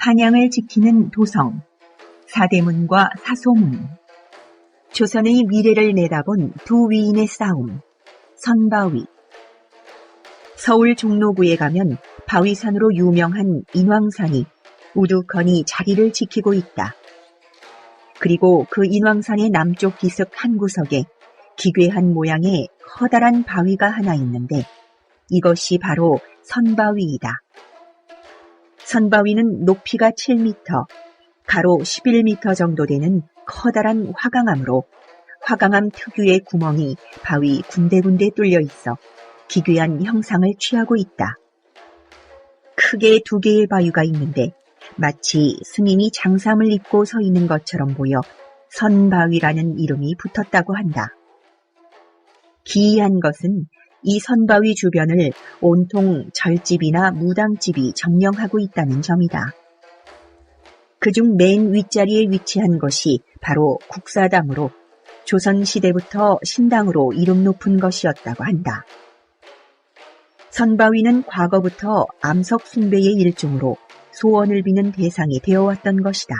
한양을 지키는 도성, 사대문과 사소문, 조선의 미래를 내다본 두 위인의 싸움, 선바위. 서울 종로구에 가면 바위산으로 유명한 인왕산이 우두커니 자리를 지키고 있다. 그리고 그 인왕산의 남쪽 기슭 한 구석에 기괴한 모양의 커다란 바위가 하나 있는데 이것이 바로 선바위이다. 선바위는 높이가 7m, 가로 11m 정도 되는 커다란 화강암으로 화강암 특유의 구멍이 바위 군데군데 뚫려 있어 기괴한 형상을 취하고 있다. 크게 두 개의 바위가 있는데 마치 스님이 장삼을 입고 서 있는 것처럼 보여 선바위라는 이름이 붙었다고 한다. 기이한 것은 이 선바위 주변을 온통 절집이나 무당집이 점령하고 있다는 점이다. 그중 맨 윗자리에 위치한 것이 바로 국사당으로 조선시대부터 신당으로 이름 높은 것이었다고 한다. 선바위는 과거부터 암석 숭배의 일종으로 소원을 비는 대상이 되어왔던 것이다.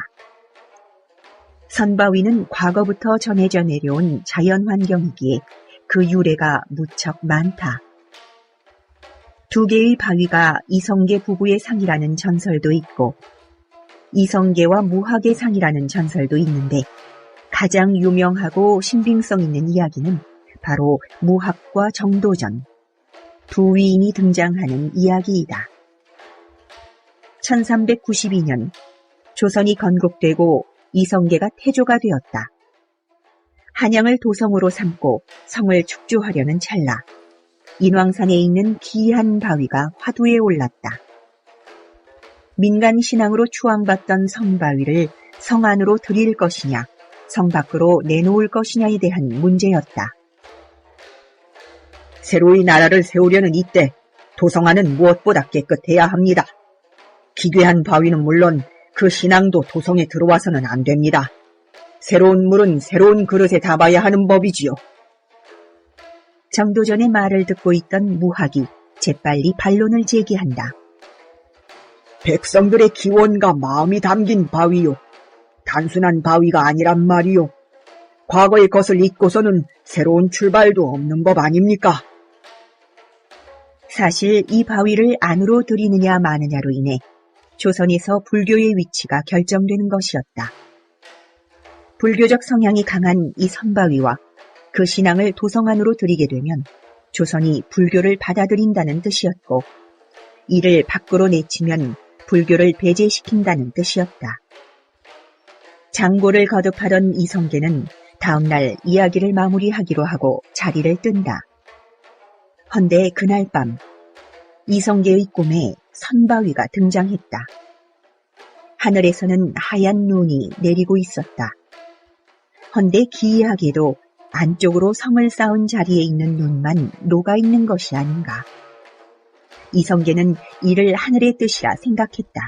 선바위는 과거부터 전해져 내려온 자연 환경이기에 그 유래가 무척 많다. 두 개의 바위가 이성계 부부의 상이라는 전설도 있고 이성계와 무학의 상이라는 전설도 있는데 가장 유명하고 신빙성 있는 이야기는 바로 무학과 정도전 두 위인이 등장하는 이야기이다. 1392년 조선이 건국되고 이성계가 태조가 되었다. 한양을 도성으로 삼고 성을 축조하려는 찰나 인왕산에 있는 기이한 바위가 화두에 올랐다. 민간 신앙으로 추앙받던 성바위를 성 안으로 들일 것이냐, 성 밖으로 내놓을 것이냐에 대한 문제였다. 새로이 나라를 세우려는 이때 도성안은 무엇보다 깨끗해야 합니다. 기괴한 바위는 물론 그 신앙도 도성에 들어와서는 안 됩니다. 새로운 물은 새로운 그릇에 담아야 하는 법이지요. 정도전의 말을 듣고 있던 무학이 재빨리 반론을 제기한다. 백성들의 기원과 마음이 담긴 바위요. 단순한 바위가 아니란 말이요. 과거의 것을 잊고서는 새로운 출발도 없는 법 아닙니까? 사실 이 바위를 안으로 들이느냐 마느냐로 인해 조선에서 불교의 위치가 결정되는 것이었다. 불교적 성향이 강한 이 선바위와 그 신앙을 도성 안으로 들이게 되면 조선이 불교를 받아들인다는 뜻이었고 이를 밖으로 내치면 불교를 배제시킨다는 뜻이었다. 장고를 거듭하던 이성계는 다음날 이야기를 마무리하기로 하고 자리를 뜬다. 헌데 그날 밤 이성계의 꿈에 선바위가 등장했다. 하늘에서는 하얀 눈이 내리고 있었다. 헌데 기이하게도 안쪽으로 성을 쌓은 자리에 있는 눈만 녹아 있는 것이 아닌가. 이성계는 이를 하늘의 뜻이라 생각했다.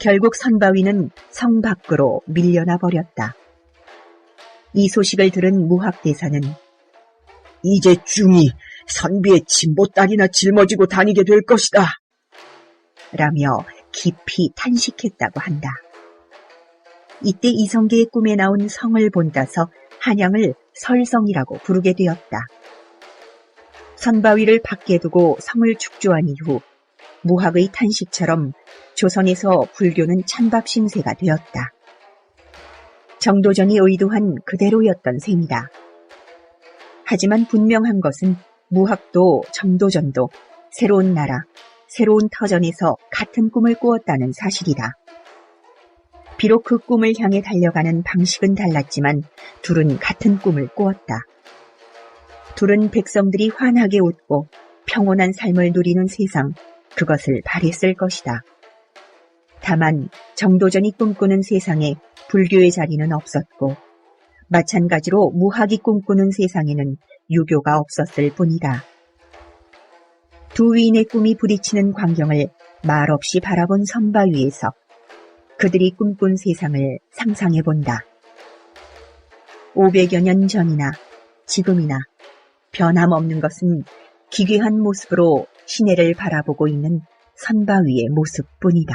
결국 선바위는 성 밖으로 밀려나 버렸다. 이 소식을 들은 무학대사는 이제 중이 선비의 진보딸이나 짊어지고 다니게 될 것이다. 라며 깊이 탄식했다고 한다. 이때 이성계의 꿈에 나온 성을 본따서 한양을 설성이라고 부르게 되었다. 선바위를 밖에 두고 성을 축조한 이후 무학의 탄식처럼 조선에서 불교는 찬밥 신세가 되었다. 정도전이 의도한 그대로였던 셈이다. 하지만 분명한 것은 무학도 정도전도 새로운 나라, 새로운 터전에서 같은 꿈을 꾸었다는 사실이다. 비록 그 꿈을 향해 달려가는 방식은 달랐지만 둘은 같은 꿈을 꾸었다. 둘은 백성들이 환하게 웃고 평온한 삶을 누리는 세상, 그것을 바랬을 것이다. 다만 정도전이 꿈꾸는 세상에 불교의 자리는 없었고 마찬가지로 무학이 꿈꾸는 세상에는 유교가 없었을 뿐이다. 두 위인의 꿈이 부딪히는 광경을 말없이 바라본 선바 위에서 그들이 꿈꾼 세상을 상상해 본다. 500여 년 전이나 지금이나 변함없는 것은 기괴한 모습으로 시내를 바라보고 있는 선바 위의 모습뿐이다.